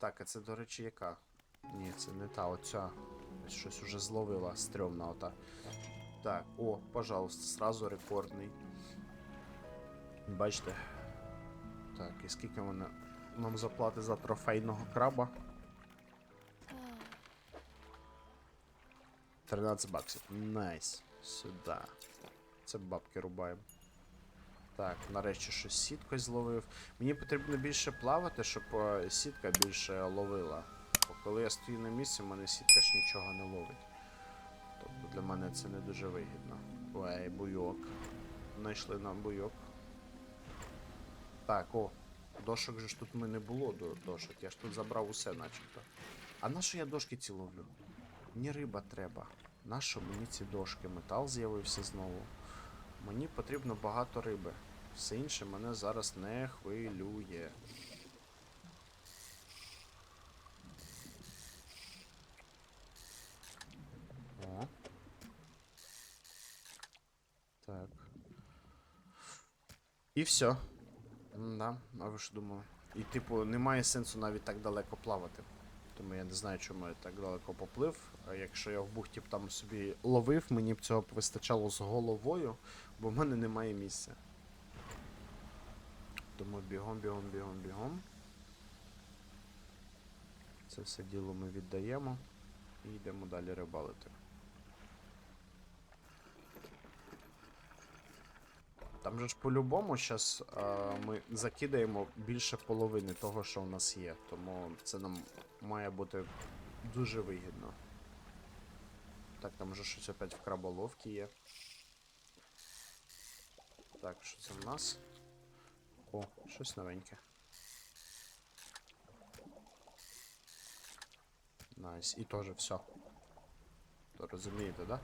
Так, а це, до речі, яка? Ні, це не та, оця. Щось уже зловила, стрьомна ота. Так, о, пожалуйста, сразу рекордний. Бачите? Так, і скільки вона нам заплати за трофейного краба? 13 баксів. Найс. Сюди. Це бабки рубаємо. Так, нарешті щось сіткою зловив. Мені потрібно більше плавати, щоб е, сітка більше ловила. Бо коли я стою на місці, в мене сітка ж нічого не ловить. Тобто для мене це не дуже вигідно. Ой, буйок. Знайшли нам буйок. Так, о, дошок же ж тут ми не було до дошок. Я ж тут забрав усе начебто. А на що я дошки ці ловлю? Мені риба треба. Нащо мені ці дошки? Метал з'явився знову. Мені потрібно багато риби. Все інше мене зараз не хвилює. О. Так. І все. Да, а ви що думали? І типу, немає сенсу навіть так далеко плавати. Тому я не знаю, чому я так далеко поплив. А якщо я в бухті б там собі ловив, мені б цього б вистачало з головою, бо в мене немає місця. Тому бігом, бігом, бігом, бігом. Це все діло ми віддаємо і йдемо далі рибалити. Там же ж по-любому зараз ми закидаємо більше половини того, що в нас є. Тому це нам має бути дуже вигідно. Так, там вже щось опять в краболовці є. Так, що це в нас? О, щось новеньке. Найс. І теж все. То розумієте, да?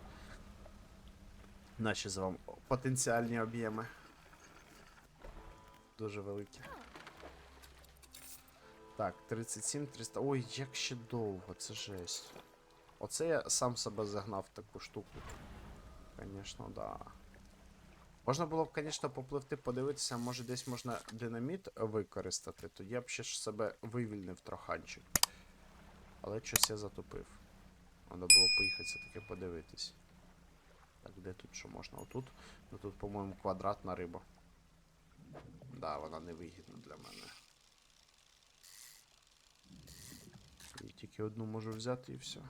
Наші з вами потенціальні об'єми. Дуже великі. Так, 37, 300. Ой, як ще довго, це жесть. Оце я сам себе загнав в таку штуку. Звісно, да. Можна було б, звісно, попливти, подивитися, може десь можна динаміт використати, то я б ще ж себе вивільнив троханчик. Але щось я затопив. Треба було поїхати все-таки подивитись. Так, де тут що можна? Отут? Ну тут, по-моєму, квадратна риба. Да, вона невигідна для мене. І тільки одну можу взяти і все.